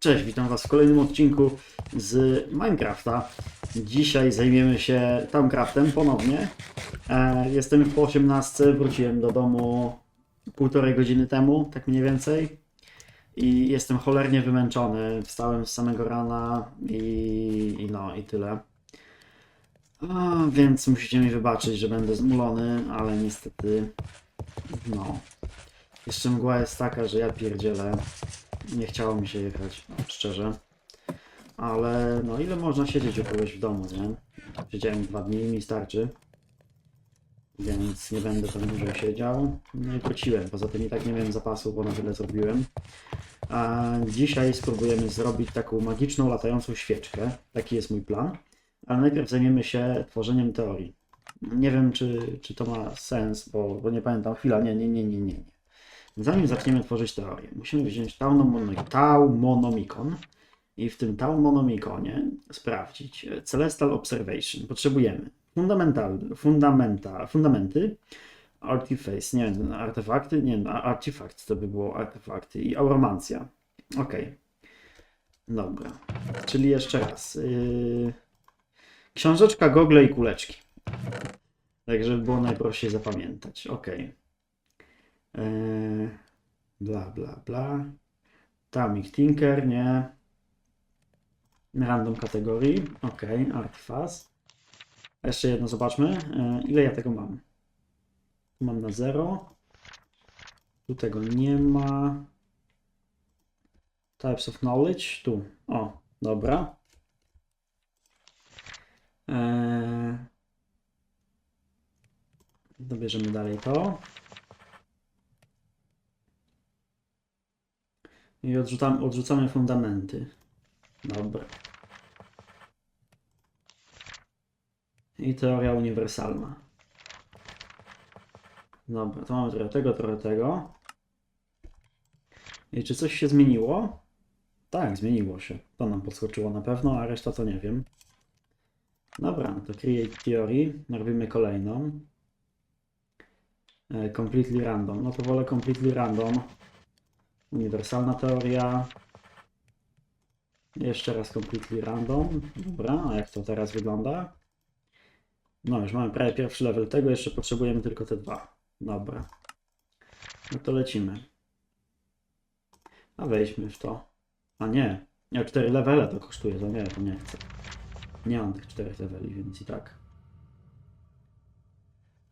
Cześć, witam Was w kolejnym odcinku z Minecrafta. Dzisiaj zajmiemy się Tomcraftem ponownie. E, Jestem po 18, wróciłem do domu półtorej godziny temu, tak mniej więcej. I jestem cholernie wymęczony. Wstałem z samego rana i, i no i tyle. A, więc musicie mi wybaczyć, że będę zmulony, ale niestety no. Jeszcze mgła jest taka, że ja pierdzielę. Nie chciało mi się jechać, szczerze. Ale no ile można siedzieć u kogoś w domu, nie? Siedziałem dwa dni i mi starczy. Więc nie będę tam dłużej siedział. No i wróciłem. Poza tym i tak nie miałem zapasu, bo na tyle zrobiłem. A dzisiaj spróbujemy zrobić taką magiczną, latającą świeczkę. Taki jest mój plan. Ale najpierw zajmiemy się tworzeniem teorii. Nie wiem, czy, czy to ma sens, bo, bo nie pamiętam. Chwila, nie, nie, nie, nie, nie. nie. Zanim zaczniemy tworzyć teorię, musimy wziąć Taumonomikon Tau Monomikon i w tym Tau Monomikonie sprawdzić e, Celestial Observation. Potrzebujemy fundamental, fundamenta, fundamenty, artiface, nie wiem, artefakty, nie wiem, to by było artefakty i auromancja. Ok. Dobra. Czyli jeszcze raz. Yy... Książeczka, gogle i kuleczki. Tak, żeby było najprościej zapamiętać. Ok. Eee, bla, bla, bla. Tamik Tinker, nie. Random kategorii. Ok, Artfast. A jeszcze jedno zobaczmy. Eee, ile ja tego mam? Mam na 0. Tu tego nie ma. Types of knowledge. Tu. O, dobra. Eee, dobierzemy dalej to. I odrzucamy, odrzucamy fundamenty. Dobra. I teoria uniwersalna. Dobra, to mamy trochę tego, trochę tego. I czy coś się zmieniło? Tak, zmieniło się. To nam podskoczyło na pewno, a reszta to nie wiem. Dobra, to create theory. Robimy kolejną. E, Completely random. No to wolę completely random. Uniwersalna teoria. Jeszcze raz completely random. Dobra, a jak to teraz wygląda? No już mamy prawie pierwszy level tego, jeszcze potrzebujemy tylko te dwa. Dobra. No to lecimy. A wejdźmy w to. A nie. Ja cztery levele to kosztuje, to nie, to nie chcę. Nie mam tych czterech leveli, więc i tak.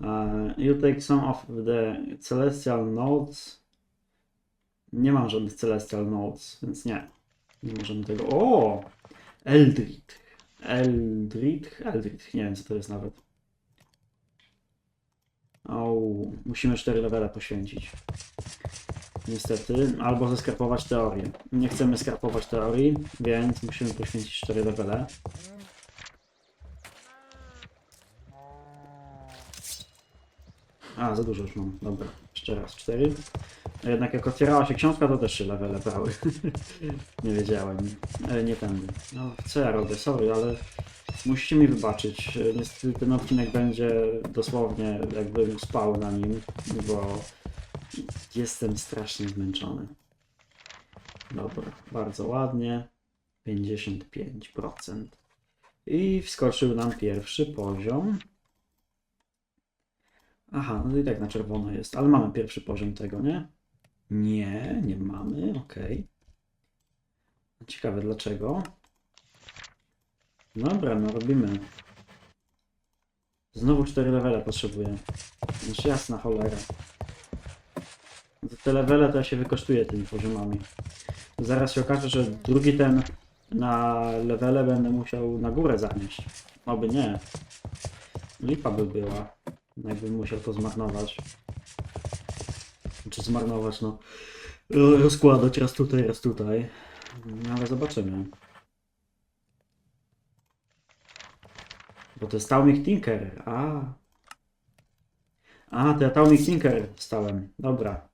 Uh, you take some of the celestial nodes nie mam żadnych Celestial Notes, więc nie. Nie możemy tego. O! Eldritch. Eldritch? Eldritch. Nie wiem, co to jest nawet. O, musimy 4 levele poświęcić. Niestety. Albo zeskrapować teorię. Nie chcemy skrapować teorii, więc musimy poświęcić 4 levele. A, za dużo już mam. Dobra, jeszcze raz 4. Jednak jak otwierała się książka, to też się levele brały. nie wiedziałem. E, nie tędy. No, co ja robię? Sorry, ale musicie mi wybaczyć. E, Niestety ten odcinek będzie dosłownie jakbym spał na nim, bo jestem strasznie zmęczony. Dobra, bardzo ładnie. 55%. I wskoczył nam pierwszy poziom. Aha, no i tak na czerwono jest, ale mamy pierwszy poziom tego, nie? Nie, nie mamy, okej. Ciekawe dlaczego. Dobra, no robimy. Znowu 4 levele potrzebuję. Znaczy jasna cholera. Te levele to ja się wykosztuję tymi poziomami. Zaraz się okaże, że drugi ten na levele będę musiał na górę zanieść. Oby nie. Lipa by była. Jakbym musiał to zmarnować. Czy zmarnować, no. Rozkładać raz tutaj, raz tutaj. No, ale zobaczymy. Bo to jest Taumik Tinker. A. A, to ja Taumik Tinker stałem. Dobra.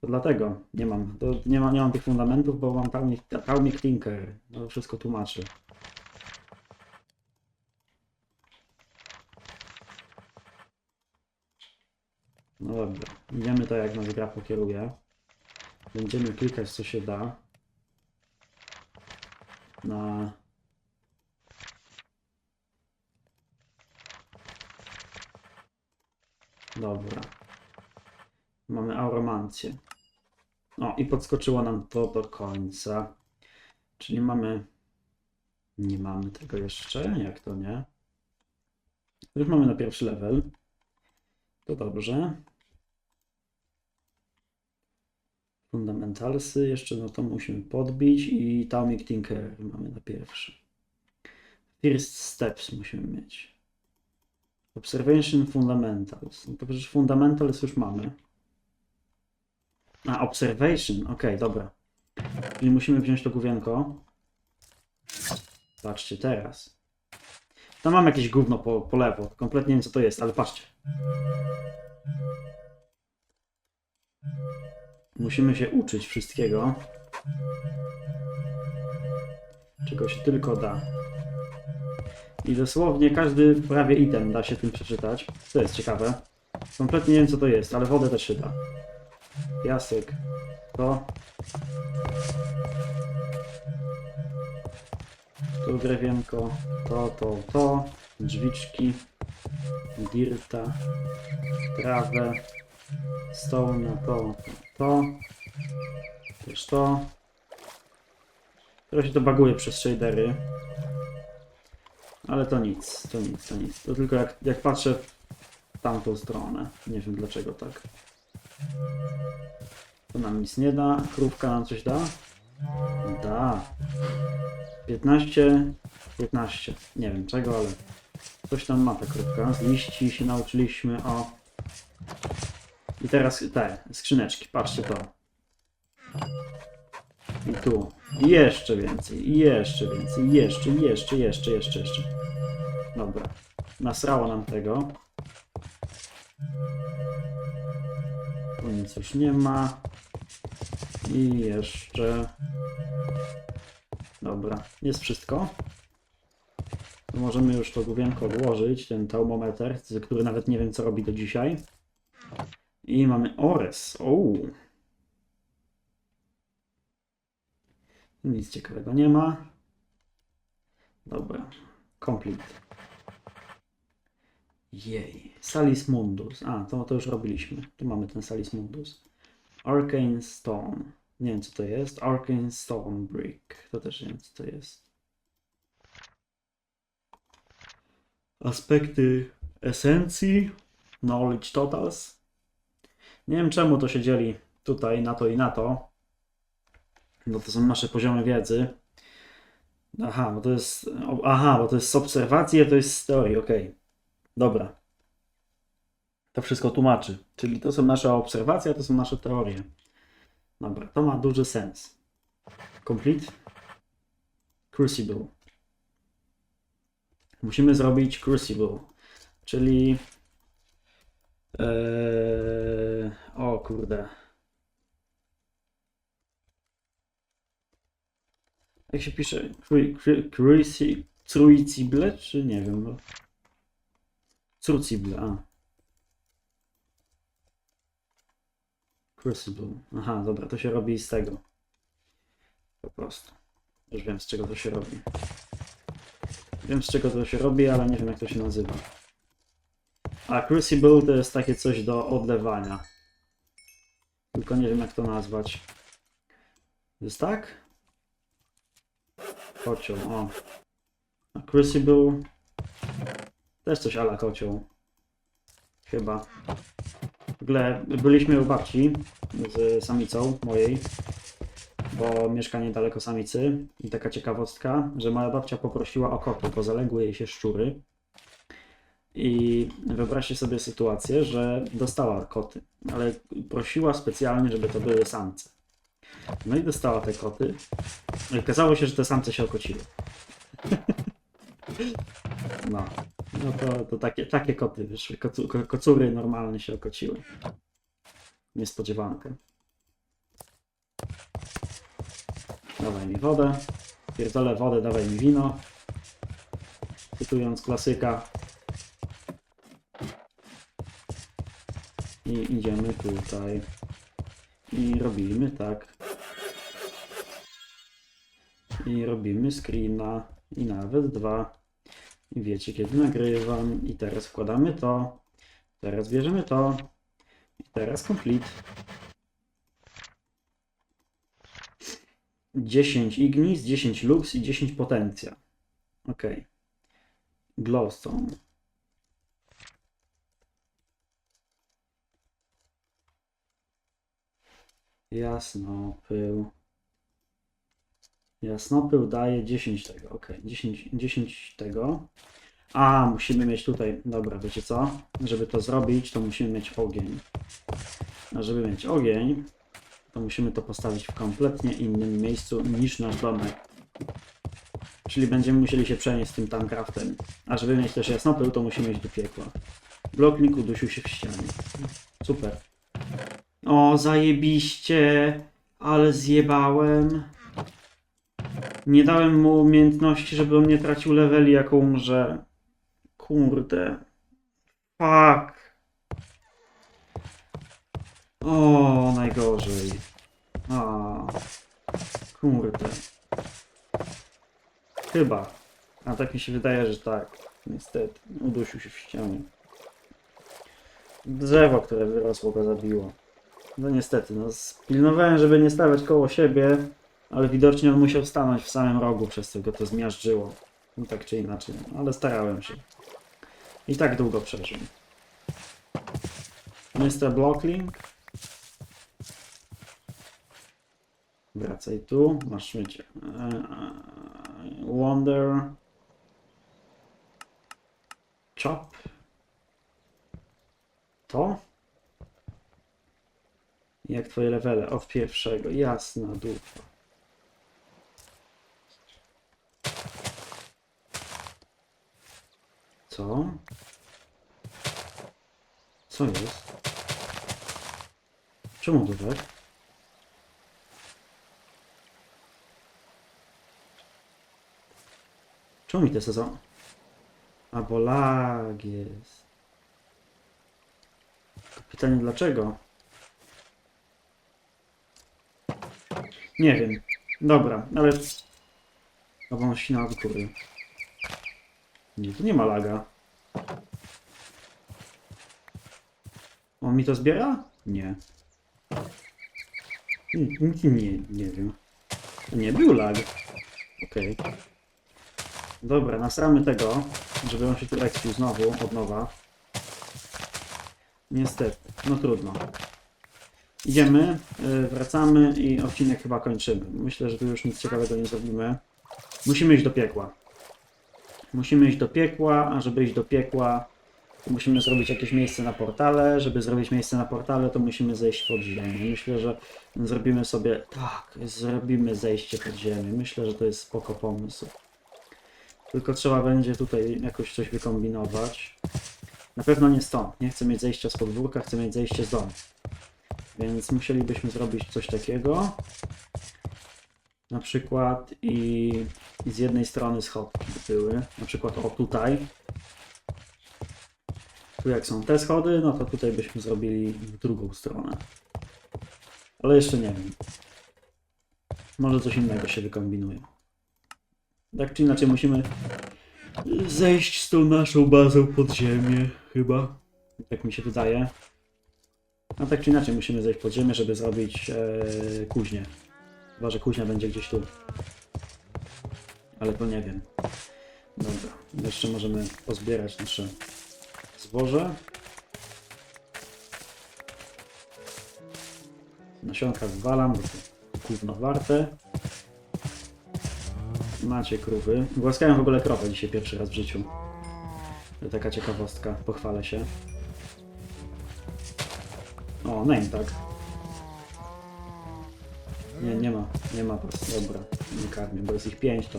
To dlatego nie mam. To nie, mam nie mam tych fundamentów, bo mam Taumik Tinker. No wszystko tłumaczy. No dobra, idziemy tak jak nas gra pokieruje. Będziemy klikać co się da. na... Dobra. Mamy auromancję. O, i podskoczyło nam to do końca. Czyli mamy... Nie mamy tego jeszcze? Jak to nie? Już mamy na pierwszy level. To dobrze. Fundamentalsy jeszcze, no to musimy podbić i Atomic Tinker mamy na pierwszy. First Steps musimy mieć. Observation Fundamentals. No to przecież Fundamentals już mamy. A, Observation, okej, dobra. Czyli musimy wziąć to główienko. Patrzcie teraz. Tam mam jakieś gówno po, po lewo. Kompletnie nie wiem co to jest, ale patrzcie. Musimy się uczyć wszystkiego. Czego się tylko da. I dosłownie każdy prawie item da się tym przeczytać. To jest ciekawe. Kompletnie nie wiem co to jest, ale wodę też się da. Piasek. To. Tu drewienko. To, to, to. Drzwiczki. Dirta. Trawę. Stone, to, to. Też to. Trochę się to baguje przez shadery. Ale to nic, to nic, to nic. To tylko jak, jak patrzę w tamtą stronę. Nie wiem dlaczego tak. To nam nic nie da. Krówka nam coś da? Da. 15, 15. Nie wiem czego, ale coś tam ma ta krówka. Z liści się nauczyliśmy o... I teraz te skrzyneczki, patrzcie to. I tu. I jeszcze więcej, i jeszcze więcej, jeszcze, jeszcze, jeszcze, jeszcze, jeszcze. Dobra. Nasrało nam tego. Tu nic już nie ma. I jeszcze. Dobra, jest wszystko. To możemy już to główienko odłożyć, ten taumometr, który nawet nie wiem co robi do dzisiaj. I mamy Ores. O. Nic ciekawego nie ma. Dobra. Complete. Jej. Salis Mundus. A, to, to już robiliśmy. Tu mamy ten Salis Mundus. Arcane Stone. Nie wiem co to jest. Arcane Stone Brick. To też nie wiem co to jest. Aspekty esencji. Knowledge Totals. Nie wiem czemu to się dzieli tutaj na to i na to. Bo to są nasze poziomy wiedzy. Aha, bo to jest. Aha, bo to jest z obserwacji, a to jest z teorii, okej. Dobra. To wszystko tłumaczy. Czyli to są nasze obserwacje, a to są nasze teorie. Dobra, to ma duży sens. Complete. Crucible. Musimy zrobić Crucible, czyli Eee, o kurde. Jak się pisze? Cru- cru- Cruci- Crucible? Czy nie wiem. No. Crucible, a. Crucible. Aha, dobra, to się robi z tego. Po prostu. Już wiem z czego to się robi. Wiem z czego to się robi, ale nie wiem jak to się nazywa. A Crucible to jest takie coś do odlewania. Tylko nie wiem jak to nazwać. Jest tak? Kocioł, o. A Crucible też coś ala kocioł. Chyba. Ogóle byliśmy u babci z samicą mojej, bo mieszka niedaleko samicy. I taka ciekawostka, że moja babcia poprosiła o koty, bo zaległy jej się szczury. I wyobraźcie sobie sytuację, że dostała koty, ale prosiła specjalnie, żeby to były samce. No i dostała te koty. I okazało się, że te samce się okociły. No, no to, to takie, takie koty wyszły. Kocu, ko, kocury normalnie się okociły. Niespodziewankę. Dawaj mi wodę. Pierdolę wodę, dawaj mi wino. Cytując klasyka. I idziemy tutaj. I robimy tak. i robimy screena i nawet dwa. Wiecie kiedy nagrywam i teraz wkładamy to, teraz bierzemy to i teraz complete. 10 ignis, 10 lux i 10 potencja. Ok. Glowstone. Jasnopył. Jasnopył daje 10 tego. Ok, 10, 10 tego. A, musimy mieć tutaj. Dobra, wiecie co? Żeby to zrobić, to musimy mieć ogień. A żeby mieć ogień, to musimy to postawić w kompletnie innym miejscu niż nasz domek. Czyli będziemy musieli się przenieść z tym Tancraftem. A żeby mieć też jasnopył, to musimy iść do piekła. Bloknik udusił się w ścianie. Super. O, zajebiście! Ale zjebałem. Nie dałem mu umiejętności, żeby on nie tracił leveli, jak umrze. Kurde. Fuck. O, najgorzej. A. Kurde. Chyba. A tak mi się wydaje, że tak. Niestety. Udusił się w ścianie. Drzewo, które wyrosło, go zabiło. No niestety, no spilnowałem, żeby nie stawać koło siebie, ale widocznie on musiał stanąć w samym rogu, przez co go to zmiażdżyło. No tak czy inaczej, no, ale starałem się. I tak długo przeżył. Mr. Blockling. Wracaj tu, masz mycie. Wonder. Chop. To? Jak twoje levele? Od pierwszego. Jasna dupa. Co? Co jest? Czemu to tak? Czemu mi te sezon? A bo lag jest. Pytanie dlaczego? Nie wiem. Dobra, ale... On ścinał od góry. Nie, tu nie ma laga. On mi to zbiera? Nie. Nie, nie, nie wiem. Nie był lag. Okej. Dobra, nasramy tego, żeby on się tu ekspił znowu, od nowa. Niestety, no trudno. Idziemy, y, wracamy i odcinek chyba kończymy. Myślę, że tu już nic ciekawego nie zrobimy. Musimy iść do piekła. Musimy iść do piekła, a żeby iść do piekła, musimy zrobić jakieś miejsce na portale. Żeby zrobić miejsce na portale, to musimy zejść pod ziemię. Myślę, że zrobimy sobie... Tak, zrobimy zejście pod ziemię. Myślę, że to jest spoko pomysł. Tylko trzeba będzie tutaj jakoś coś wykombinować. Na pewno nie stąd. Nie chcę mieć zejścia z podwórka, chcę mieć zejście z domu. Więc musielibyśmy zrobić coś takiego. Na przykład i, z jednej strony schodki by były. Na przykład o tutaj. Tu jak są te schody, no to tutaj byśmy zrobili w drugą stronę. Ale jeszcze nie wiem. Może coś innego się wykombinuje. Tak czy inaczej musimy zejść z tą naszą bazą pod ziemię, chyba. Tak mi się wydaje. A tak czy inaczej musimy zejść pod ziemię, żeby zrobić e, kuźnię. Chyba, że kuźnia będzie gdzieś tu. Ale to nie wiem. Dobra, jeszcze możemy pozbierać nasze zboże. Nasionka wywalam, gówno warte. Macie krówy. Głaskałem w ogóle krowę dzisiaj pierwszy raz w życiu. To taka ciekawostka, pochwalę się. O, name tak. Nie, nie ma, nie ma po prostu, dobra, nie karmię, bo jest ich pięć, to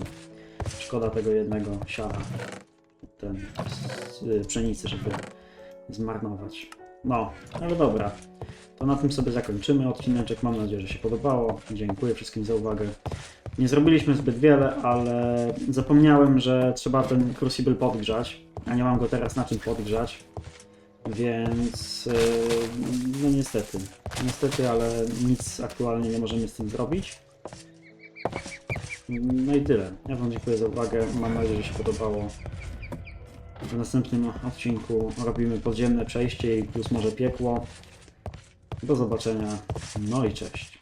szkoda tego jednego siana, ten, z, y, pszenicy, żeby zmarnować. No, ale dobra, to na tym sobie zakończymy odcineczek, mam nadzieję, że się podobało, dziękuję wszystkim za uwagę. Nie zrobiliśmy zbyt wiele, ale zapomniałem, że trzeba ten Crucible podgrzać, a nie mam go teraz na czym podgrzać. Więc yy, no niestety, niestety, ale nic aktualnie nie możemy z tym zrobić. No i tyle. Ja Wam dziękuję za uwagę. Mam nadzieję, że się podobało. W następnym odcinku robimy podziemne przejście i plus może piekło. Do zobaczenia. No i cześć.